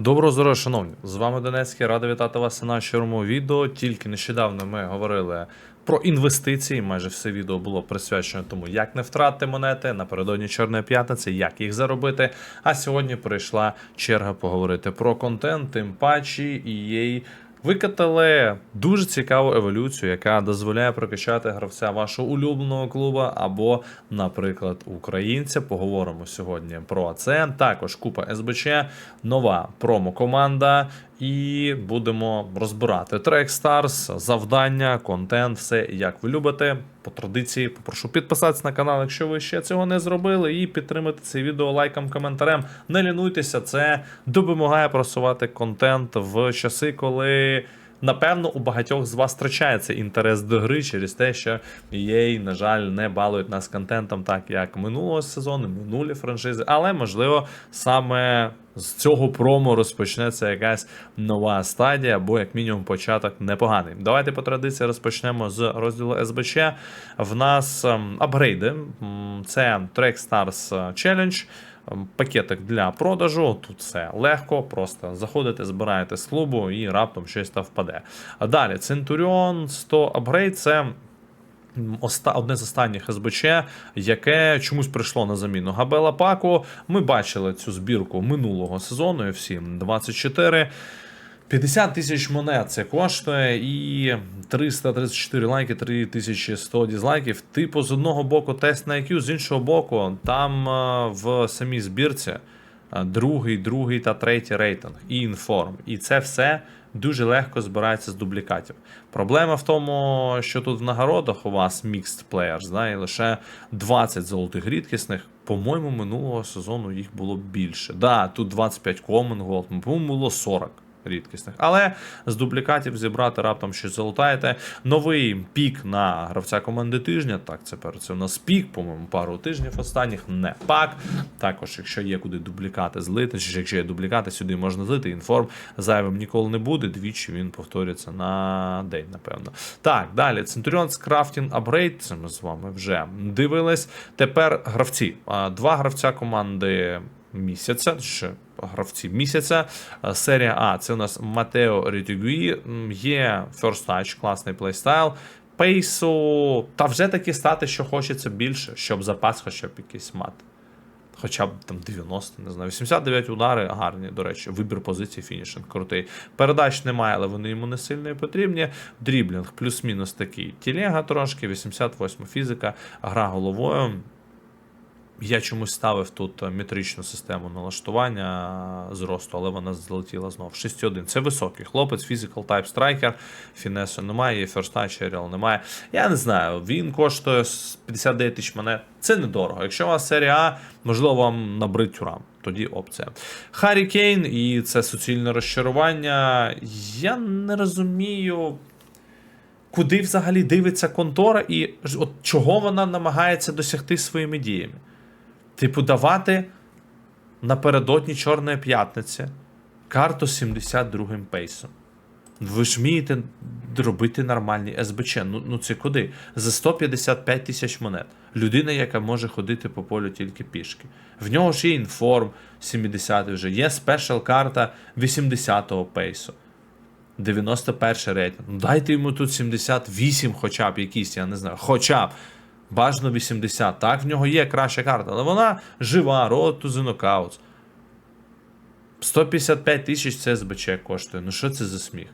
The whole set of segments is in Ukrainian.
Доброго здоров'я, шановні! З вами Донецький, радий вітати вас на нашому відео. Тільки нещодавно ми говорили про інвестиції. Майже все відео було присвячено тому, як не втратити монети напередодні Чорної п'ятниці, як їх заробити. А сьогодні прийшла черга поговорити про контент, тим паче EA Викатали дуже цікаву еволюцію, яка дозволяє прокачати гравця вашого улюбленого клуба або, наприклад, українця. Поговоримо сьогодні про це. Також купа СБЧ, нова промо-команда. І будемо розбирати трек Stars, завдання, контент, все як ви любите. По традиції попрошу підписатися на канал, якщо ви ще цього не зробили, і підтримати це відео лайком, коментарем. Не лінуйтеся, це допомагає просувати контент в часи, коли. Напевно, у багатьох з вас втрачається інтерес до гри через те, що EA, на жаль, не балують нас контентом так, як минулого сезону, минулі франшизи. Але можливо саме з цього промо розпочнеться якась нова стадія, або як мінімум початок непоганий. Давайте по традиції розпочнемо з розділу СБЧ. В нас ем, апгрейди. Це Track Stars Challenge. Ем, Пакетик для продажу, тут все легко, просто заходите, збираєте з і раптом щось там впаде. А далі Centurion 100 апгрейд це одне з останніх СБЧ, яке чомусь прийшло на заміну Габела Паку. Ми бачили цю збірку минулого сезону FC 24. 50 тисяч монет це коштує і 334 лайки, 3100 дізлайків. Типу, з одного боку тест на IQ, з іншого боку, там е, в самій збірці е, другий, другий та третій рейтинг і інформ. І це все дуже легко збирається з дублікатів. Проблема в тому, що тут в нагородах у вас players, да, і лише 20 золотих рідкісних. По-моєму, минулого сезону їх було більше. Да, тут 25 Common Gold, по-моєму, було 40 рідкісних. Але з дублікатів зібрати раптом щось залутаєте. Новий пік на гравця команди тижня. Так, це це у нас пік, по-моєму, пару тижнів останніх, не пак. Також, якщо є куди дублікати злити, чи якщо є дублікати, сюди можна злити. Інформ зайвим ніколи не буде. Двічі він повторюється на день, напевно. Так, далі. Centurion's Crafting Upgrade, це ми з вами вже дивились. Тепер гравці. Два гравця команди місяця. Ще гравці місяця. Е, Серія А це у нас Матео Ретюгуї. Є First Touch, класний плейстайл. Пейсу, та вже такі стати, що хочеться більше, щоб запас хоча б якийсь мати. Хоча б там 90, не знаю. 89 удари гарні, до речі. Вибір позиції, фінішинг крутий. Передач немає, але вони йому не сильно і потрібні. Дріблінг плюс-мінус такий. Тілега трошки, 88 фізика, гра головою. Я чомусь ставив тут метричну систему налаштування зросту, але вона злетіла знов. 6-1. Це високий хлопець, physical type striker, фінесу немає, first touch aerial немає. Я не знаю, він коштує 59 тисяч монет. Це недорого. Якщо у вас серія А, можливо, вам набрить тюрам. Тоді опція. Харі Кейн, і це суцільне розчарування. Я не розумію. Куди взагалі дивиться контора, і от чого вона намагається досягти своїми діями? Типу, давати напередодні Чорної п'ятниці карту з 72-м пейсом. Ви ж вмієте робити нормальні СБЧ. Ну, ну це куди? За 155 тисяч монет. Людина, яка може ходити по полю тільки пішки. В нього ж є інформ 70 вже, є спешл карта 80-го пейсу. 91 рейтинг. Ну дайте йому тут 78 хоча б якийсь, я не знаю. Хоча б. Бажано 80. Так, в нього є краща карта, але вона жива, road to the knockouts. 155 тисяч це СБЧ коштує. Ну що це за сміх?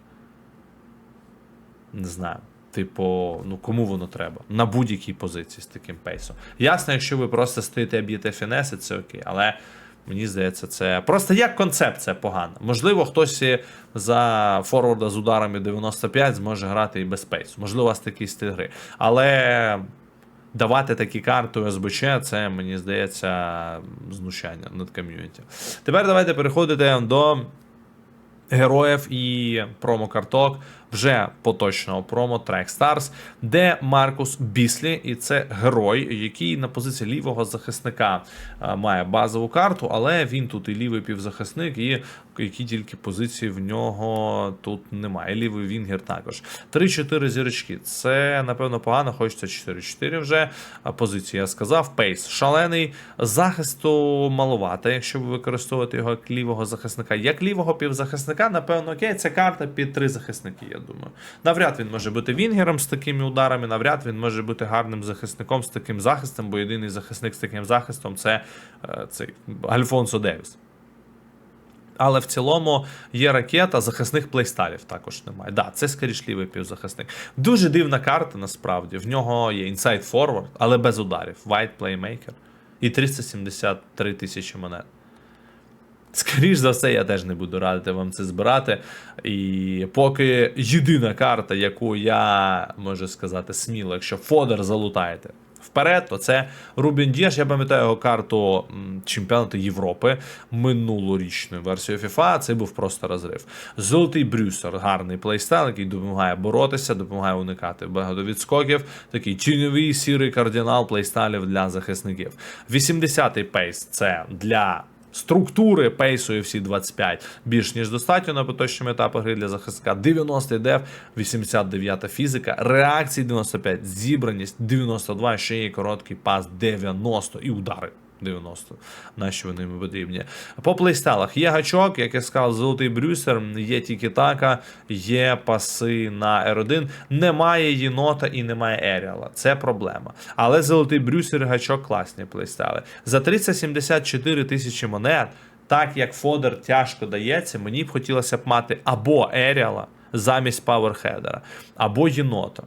Не знаю. Типу, ну кому воно треба? На будь-якій позиції з таким пейсом. Ясно, якщо ви просто стоїте б'єте фінеси, це окей, але мені здається, це просто як концепція погана. Можливо, хтось за форварда з ударами 95 зможе грати і без пейсу. Можливо, у вас такий стиль гри. Але давати такі карти СБЧ, це мені здається знущання над ком'юніті. Тепер давайте переходити до героїв і промокарток вже поточного промо Track Stars, де Маркус Біслі, і це герой, який на позиції лівого захисника е, має базову карту, але він тут і лівий півзахисник, і які тільки позиції в нього тут немає. Лівий Вінгер також. 3-4 зірочки. Це напевно погано. Хочеться 4-4 вже. Позиції я сказав. Пейс шалений. Захисту маловато, якщо ви використовуєте його як лівого захисника. Як лівого півзахисника, напевно, окей, це карта під три захисники, я думаю. Навряд він може бути Вінгером з такими ударами, навряд він може бути гарним захисником з таким захистом, бо єдиний захисник з таким захистом це е, цей Альфонсо Девіс. Але в цілому є ракета, захисних плейстайлів також немає. Да, це скоріш лівий півзахисник. Дуже дивна карта, насправді. В нього є Inside Forward, але без ударів. White Playmaker. І 373 тисячі монет. Скоріш за все, я теж не буду радити вам це збирати. І поки єдина карта, яку я можу сказати сміло, якщо фодер залутаєте вперед, то це Рубін Діаш. Я пам'ятаю його карту чемпіонату Європи минулорічної версії FIFA. Це був просто розрив. Золотий Брюсер, гарний плейстайл, який допомагає боротися, допомагає уникати багато відскоків. Такий тіньовий сірий кардинал плейстайлів для захисників. 80-й пейс це для. Структури пейсу UFC 25 більш ніж достатньо на поточному етапі гри для захисника. 90 деф, 89 фізика, реакції 95, зібраність 92, ще є короткий пас 90 і удари. 90, на що вони їм потрібні. По плейстайлах є гачок, як я сказав, золотий брюсер, є тільки така, є паси на R1, немає єнота і немає Еріала. Це проблема. Але золотий брюсер і гачок класні плейстайли. За 374 тисячі монет, так як фодер тяжко дається, мені б хотілося б мати або Еріала замість паверхедера, або єнота.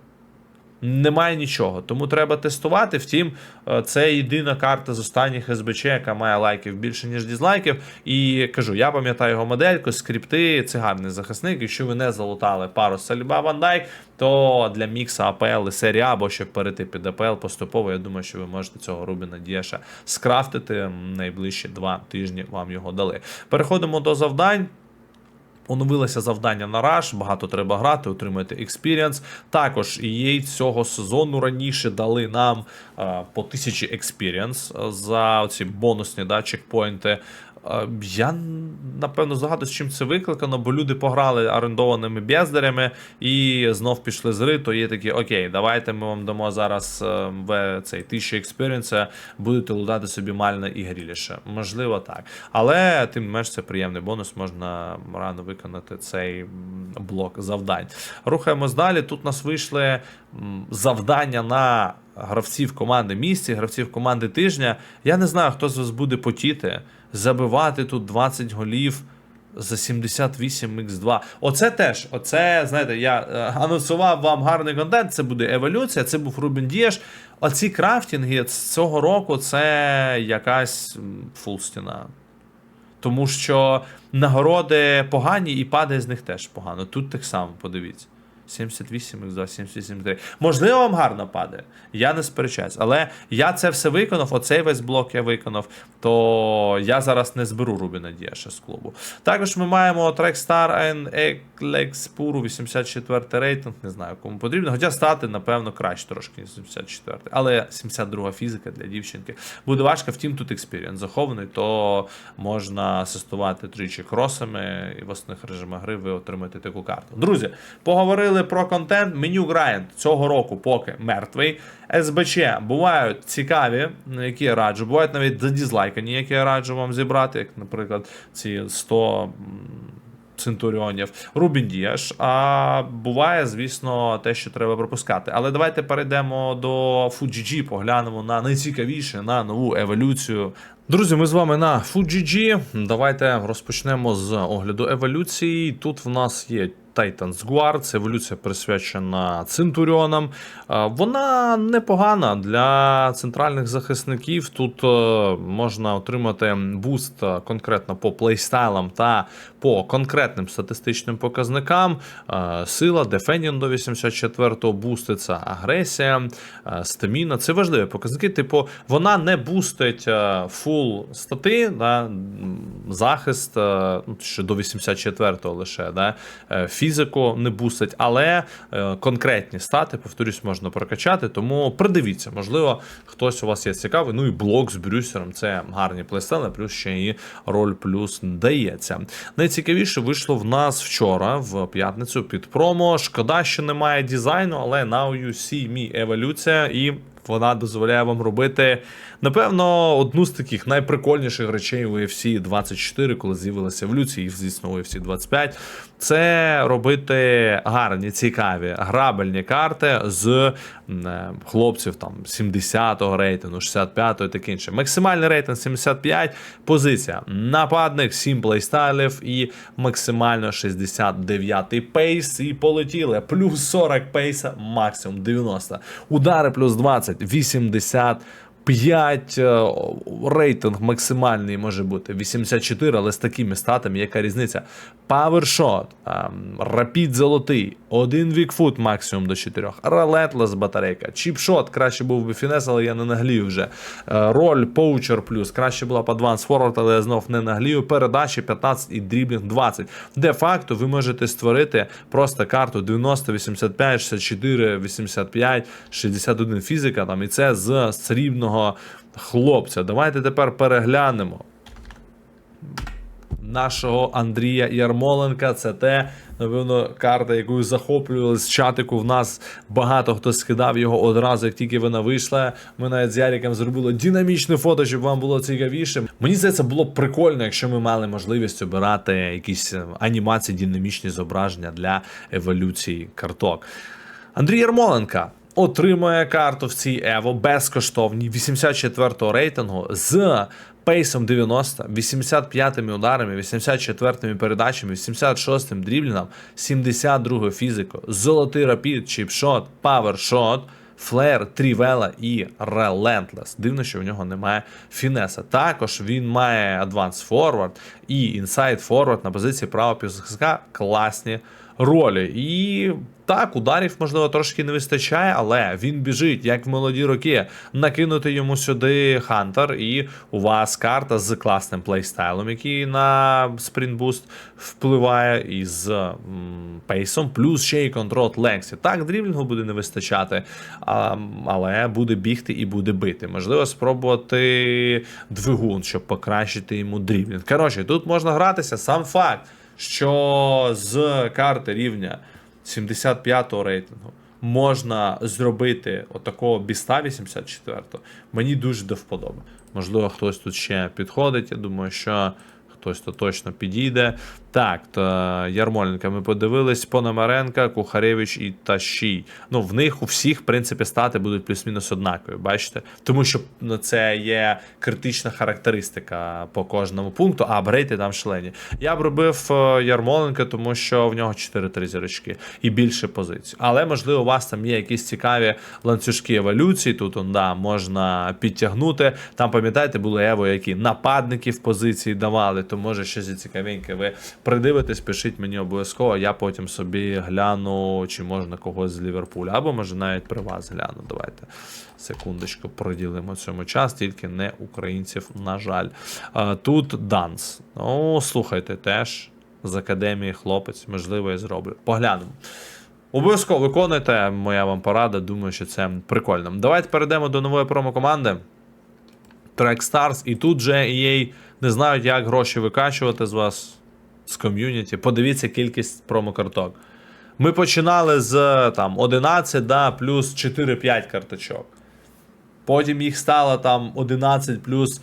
Немає нічого, тому треба тестувати. Втім, е, це єдина карта з останніх СБЧ, яка має лайків більше, ніж дізлайків. І кажу, я пам'ятаю його модельку, скрипти, це гарний захисник. Якщо ви не залутали пару Сальба Вандайк, то для мікса АПЛ і серії або щоб перейти під АПЛ поступово, я думаю, що ви можете цього Рубіна Дієша скрафтити. Найближчі два тижні вам його дали. Переходимо до завдань. Оновилося завдання на Rush, багато треба грати, отримати експірієнс. Також EA цього сезону раніше дали нам е, по тисячі експірієнс за ці бонусні да, чекпоінти. Я напевно здогадуюсь, чим це викликано, бо люди пограли орендованими бездарями і знов пішли з гри, то є такі, окей, давайте ми вам дамо зараз е, в цей тисячі експірієнса, будете лутати собі мально і гріліше. Можливо, так. Але тим не менш це приємний бонус, можна рано виконати цей блок завдань. Рухаємось далі. Тут у нас вийшли завдання на гравців команди місці, гравців команди тижня. Я не знаю, хто з вас буде потіти, забивати тут 20 голів. За 78 x 2 Оце теж, оце, знаєте, я е, анонсував вам гарний контент. Це буде еволюція, це був Рубін Дієш. Оці крафтінги з цього року це якась фулстіна. Тому що нагороди погані і падає з них теж погано. Тут так само, подивіться. 78 x 2 78 3 Можливо, вам гарно падає. Я не сперечаюсь. Але я це все виконав, оцей весь блок я виконав, то я зараз не зберу Рубіна Діаша з клубу. Також ми маємо Trackstar and Explexpuru 84 рейтинг. Не знаю, кому потрібно. Хоча стати, напевно, краще трошки, ніж 74. Але 72 фізика для дівчинки. Буде важко, втім, тут експірієнс захований, то можна асистувати тричі кросами і в основних режимах гри ви отримаєте таку карту. Друзі, поговорили про контент. Меню Грайнд цього року поки мертвий. СБЧ бувають цікаві, які я раджу. Бувають навіть задізлайкані, які я раджу вам зібрати, як, наприклад, ці 100 центуріонів. Рубін Діаш. А буває, звісно, те, що треба пропускати. Але давайте перейдемо до FUGG, поглянемо на найцікавіше, на нову еволюцію. Друзі, ми з вами на FUGG. Давайте розпочнемо з огляду еволюції. Тут в нас є Titans це еволюція присвячена Центуріонам. Вона непогана для центральних захисників. Тут е, можна отримати буст конкретно по плейстайлам та по конкретним статистичним показникам. Е, Сила, дефендінг до 84-го буститься, агресія, е, стаміна. Це важливі показники. Типу, вона не бустить фул фул стати, да, захист е, ну, ще до 84-го лише, да, е, фізику не бустить, але е, конкретні стати, повторюсь, можна прокачати. Тому придивіться, можливо, хтось у вас є цікавий. Ну і блок з Брюсером це гарні плейстели, плюс ще і роль плюс дається. Найцікавіше вийшло в нас вчора, в п'ятницю, під промо. Шкода, що немає дизайну, але You See Me еволюція і. Вона дозволяє вам робити, напевно, одну з таких найприкольніших речей у UFC 24, коли з'явилася еволюція, і, звісно, у UFC 25. Це робити гарні, цікаві, грабельні карти з е, хлопців там 70-го рейтингу, 65-го і таке інше. Максимальний рейтинг 75, позиція нападник, 7 плейстайлів і максимально 69-й пейс. І полетіли. Плюс 40 пейса, максимум 90. Удари плюс 20, 80. 5 е, рейтинг максимальний може бути 84, але з такими статами, яка різниця? Powershot, рапід золотий, один вікфут максимум до 4, Relentless батарейка, чіпшот, краще був би фінес, але я не наглію вже. Е, Роль, поучер плюс, краще була б Advance Forward, але я знов не наглію. Передачі 15 і дріблінг 20. Де-факто ви можете створити просто карту 90, 85, 64, 85, 61 фізика, там, і це з срібного хлопця. Давайте тепер переглянемо нашого Андрія Ярмоленка. Це те, напевно, карта, якою захоплювали з чатику. В нас багато хто скидав його одразу, як тільки вона вийшла. Ми навіть з Яриком зробили динамічне фото, щоб вам було цікавіше. Мені здається, було б прикольно, якщо ми мали можливість обирати якісь е, анімації, динамічні зображення для еволюції карток. Андрій Ярмоленка. Отримує карту в цій Ево безкоштовній 84-го рейтингу з пейсом 90, 85-ми ударами, 84-ми передачами, 86-м дріблінгом, 72-ю фізикою, золотий рапід, чіпшот, павершот, флеєр, трівела і Relentless. Дивно, що в нього немає фінеса. Також він має Advance Forward і Inside Forward на позиції правого півзахисника. Класні ролі. І так, ударів, можливо, трошки не вистачає, але він біжить, як в молоді роки. Накинути йому сюди Хантер, і у вас карта з класним плейстайлом, який на Boost впливає, і з м, пейсом, плюс ще й контрол Лексі. Так, дріблінгу буде не вистачати, а, але буде бігти і буде бити. Можливо, спробувати двигун, щоб покращити йому дріблінг. Коротше, тут можна гратися сам факт що з карти рівня 75-го рейтингу можна зробити отакого біста 84-го, мені дуже до вподоби. Можливо, хтось тут ще підходить. Я думаю, що хтось то точно підійде. Так, то Ярмоленка ми подивились, Пономаренка, Кухаревич і Тащій. Ну, в них у всіх, в принципі, стати будуть плюс-мінус однакові, бачите? Тому що ну, це є критична характеристика по кожному пункту, а апгрейти там шлені. Я б робив е, Ярмоленка, тому що в нього 4-3 зірочки і більше позицій. Але, можливо, у вас там є якісь цікаві ланцюжки еволюції. Тут он, да, можна підтягнути. Там, пам'ятаєте, були ево, які нападників позиції давали, то може щось цікавеньке ви придивитесь, пишіть мені обов'язково, я потім собі гляну, чи можна когось з Ліверпуля, або може навіть при вас гляну. Давайте секундочку приділимо цьому час, тільки не українців, на жаль. Тут Данс. Ну, слухайте, теж з академії хлопець, можливо, я зроблю. Поглянемо. Обов'язково виконуйте, моя вам порада. Думаю, що це прикольно. Давайте перейдемо до нової промо-команди. Track Stars. І тут же EA не знають, як гроші викачувати з вас з ком'юніті. Подивіться кількість промокарток. Ми починали з там 11, да, плюс 4-5 карточок. Потім їх стало там 11 плюс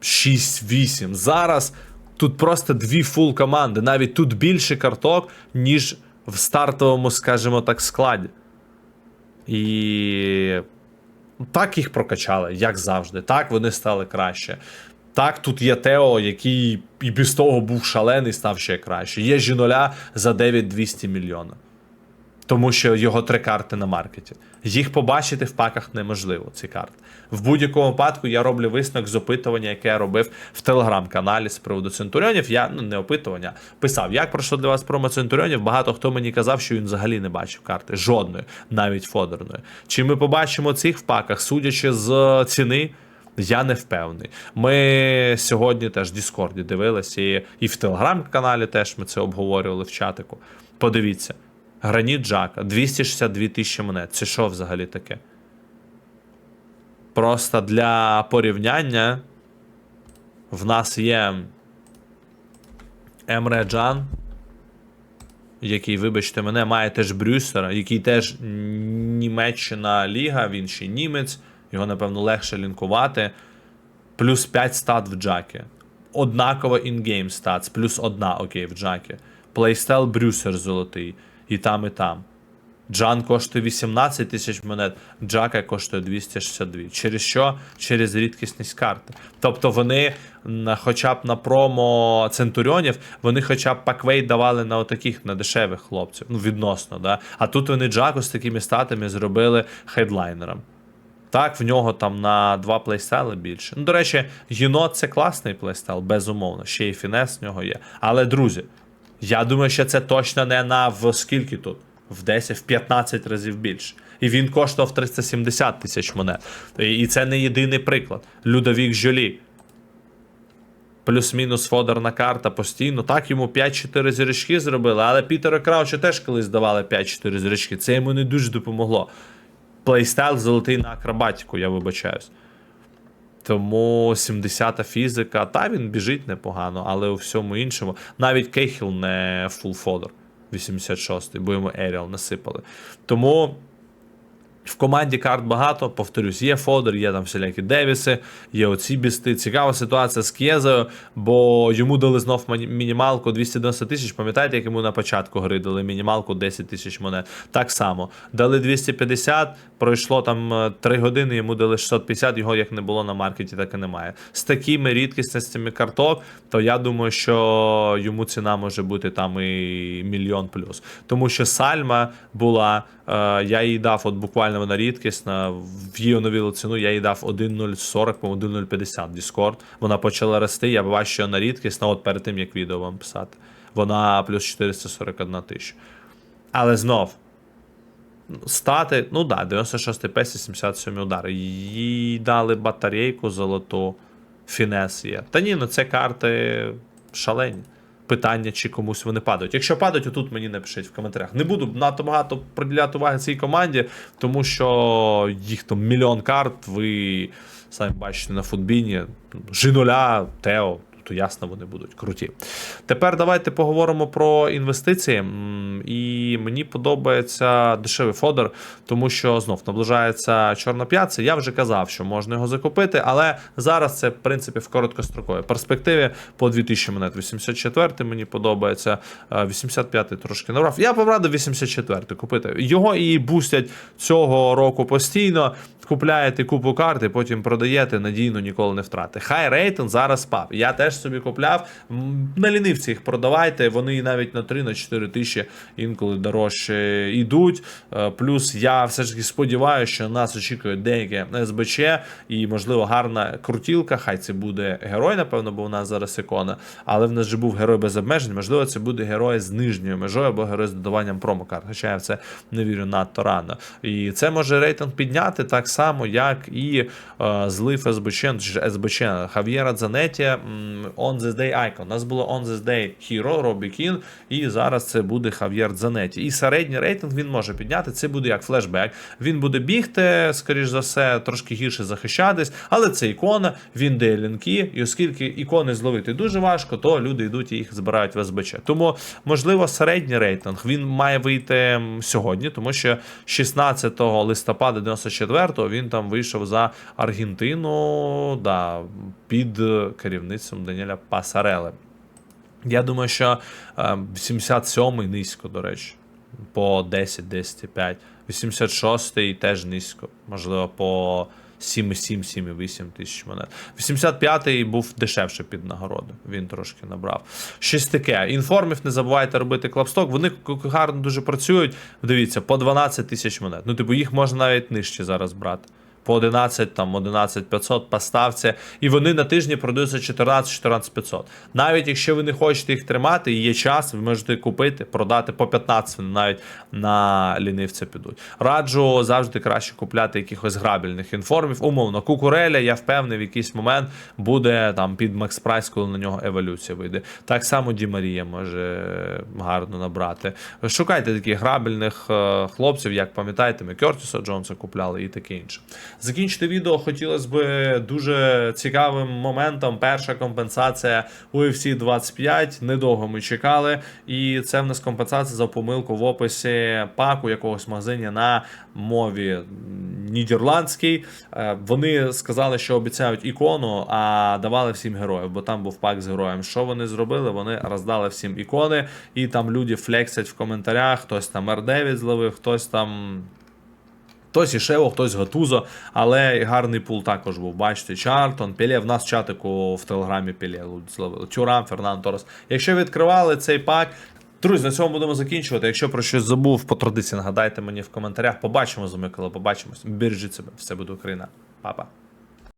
6-8. Зараз тут просто дві фул команди. Навіть тут більше карток, ніж в стартовому, скажімо так, складі. І так їх прокачали, як завжди. Так вони стали краще. Так, тут є Тео, який і без того був шалений, став ще краще. Є Жіноля за 9200 мільйона. Тому що його три карти на маркеті. Їх побачити в паках неможливо, ці карти. В будь-якому випадку я роблю висновок з опитування, яке я робив в телеграм-каналі з приводу Центуріонів. Я ну не опитування, писав, як пройшло для вас промо Центуріонів. Багато хто мені казав, що він взагалі не бачив карти. Жодної, навіть фодерної. Чи ми побачимо цих в паках, судячи з ціни? Я не впевнений. Ми сьогодні теж в Діскорді дивилися, і, і в телеграм-каналі теж ми це обговорювали в чатику. Подивіться, граніт Джака, 262 тисячі монет. Це що взагалі таке? Просто для порівняння в нас є Емре Джан, який, вибачте мене, має теж Брюсера, який теж Німеччина Ліга, він ще німець, його, напевно, легше лінкувати. Плюс 5 стат в Джакі. Однаково інгейм статс, плюс одна, окей, в Джакі. Плейстайл Брюсер золотий. І там, і там. Джан коштує 18 тисяч монет, Джака коштує 262. Через що? Через рідкісність карти. Тобто вони, хоча б на промо центуріонів, вони хоча б паквейт давали на отаких на дешевих хлопців. Ну, відносно, да. А тут вони Джаку з такими статами зробили хедлайнером. Так, в нього там на два плейстайли більше. Ну, до речі, єнот це класний плейстайл, безумовно. Ще й фінес в нього є. Але, друзі, я думаю, що це точно не на в скільки тут? В 10, в 15 разів більше. І він коштував 370 тисяч монет. І і це не єдиний приклад. Людовік Жолі. Плюс-мінус фодерна карта постійно. Так, йому 5-4 зірочки зробили, але Пітеру Краучу теж колись давали 5-4 зірочки. Це йому не дуже допомогло. Плейстайл золотий на акробатику, я вибачаюсь. Тому 70-та фізика, та він біжить непогано, але у всьому іншому. Навіть Кейхіл не фулфодер 86-й, бо йому Еріал насипали. Тому в команді карт багато, повторюсь, є Фодер, є там всілякі Девіси, є оці бісти. Цікава ситуація з К'єзою, бо йому дали знов мінімалку 290 тисяч. Пам'ятаєте, як йому на початку гри дали мінімалку 10 тисяч монет? Так само. Дали 250, пройшло там 3 години, йому дали 650, його як не було на маркеті, так і немає. З такими рідкісностями карток, то я думаю, що йому ціна може бути там і мільйон плюс. Тому що Сальма була, е, я їй дав от буквально вона рідкісна, в її оновілу ціну я їй дав 1.040, по 1.050 Discord. Вона почала рости, я бачу, що вона рідкісна, от перед тим як відео вам писати. Вона плюс 441 тисяча. Але знов. Стати, ну да, 96 п 77 удари. Їй дали батарейку золоту, фінес є. Та ні, ну це карти шалені. Питання, чи комусь вони падають. Якщо падають, отут мені напишіть в коментарях. Не буду надто багато приділяти уваги цій команді, тому що їх там мільйон карт, ви самі бачите на футбіні. Жинуля, Тео, то ясно, вони будуть круті. Тепер давайте поговоримо про інвестиції. І мені подобається дешевий фодер, тому що знов наближається чорна п'ятця. Я вже казав, що можна його закупити, але зараз це в принципі в короткостроковій перспективі по 2000 монет. 84 мені подобається, е, 85 трошки набрав. Я б радив 84 купити. Його і бустять цього року постійно. Купляєте купу карт і потім продаєте, надійно ніколи не втрати. Хай рейтинг зараз спав. Я теж собі купляв. На лінивці їх продавайте. Вони навіть на 3-4 тисячі інколи дорожче йдуть. Е, Плюс я все ж таки сподіваюся, що нас очікує деяке СБЧ і, можливо, гарна крутілка. Хай це буде герой, напевно, бо у нас зараз ікона. Але в нас же був герой без обмежень. Можливо, це буде герой з нижньою межою або герой з додаванням промокарт. Хоча я в це не вірю надто рано. І це може рейтинг підняти так само, як і е, злив СБЧ, чи СБЧ Хав'єра Дзанеті м, On This Day Icon. У нас було On This Day Hero, Робі Кін, і зараз це буде Хав'єр Дзанеті. І середній рейтинг він може підняти. Це буде як флешбек. Він буде бігти, скоріш за все, трошки гірше захищатись, але це ікона, він дає лінки, і оскільки ікони зловити дуже важко, то люди йдуть і їх збирають в СБЧ. Тому, можливо, середній рейтинг він має вийти сьогодні, тому що 16 листопада 94-го він там вийшов за Аргентину да, під керівництвом Даніеля Пасарели. Я думаю, що е, 87-й низько, до речі, по 10, 10, 5. 86-й теж низько, можливо, по 7,7, 7,8 тисяч монет. 85-й був дешевше під нагороду. Він трошки набрав. Щось таке. Інформів не забувайте робити клапсток. Вони гарно дуже працюють. Дивіться, по 12 тисяч монет. Ну, типу, їх можна навіть нижче зараз брати. По 11, там 11 500 по ставці, і вони на тижні продаються 14 14 500. Навіть якщо ви не хочете їх тримати, і є час, ви можете купити, продати по 15, вони навіть на лінивця підуть. Раджу завжди краще купляти якихось грабельних інформів. Умовно, кукуреля, я впевнений, в якийсь момент буде там під Макс Прайс, коли на нього еволюція вийде. Так само Ді Марія може гарно набрати. Шукайте таких грабельних е, хлопців, як пам'ятаєте, ми Кертіса Джонса купляли і таке інше. Закінчити відео хотілося б дуже цікавим моментом. Перша компенсація UFC 25. Недовго ми чекали. І це в нас компенсація за помилку в описі паку якогось магазині на мові нідерландській. Е, Вони сказали, що обіцяють ікону, а давали всім героїв, бо там був пак з героєм. Що вони зробили? Вони роздали всім ікони, і там люди флексять в коментарях. Хтось там R9 зловив, хтось там. Хтось Ішево, хтось Гатузо, але гарний пул також був. Бачите, Чартон, Пеле. В нас чатику в телеграмі Пеле. Тюрам, Фернан Торос. Якщо відкривали цей пак. Друзі, на цьому будемо закінчувати. Якщо про щось забув, по традиції нагадайте мені в коментарях. Побачимо з вами, коли побачимось. Бережіть себе, все буде Україна. Па-па.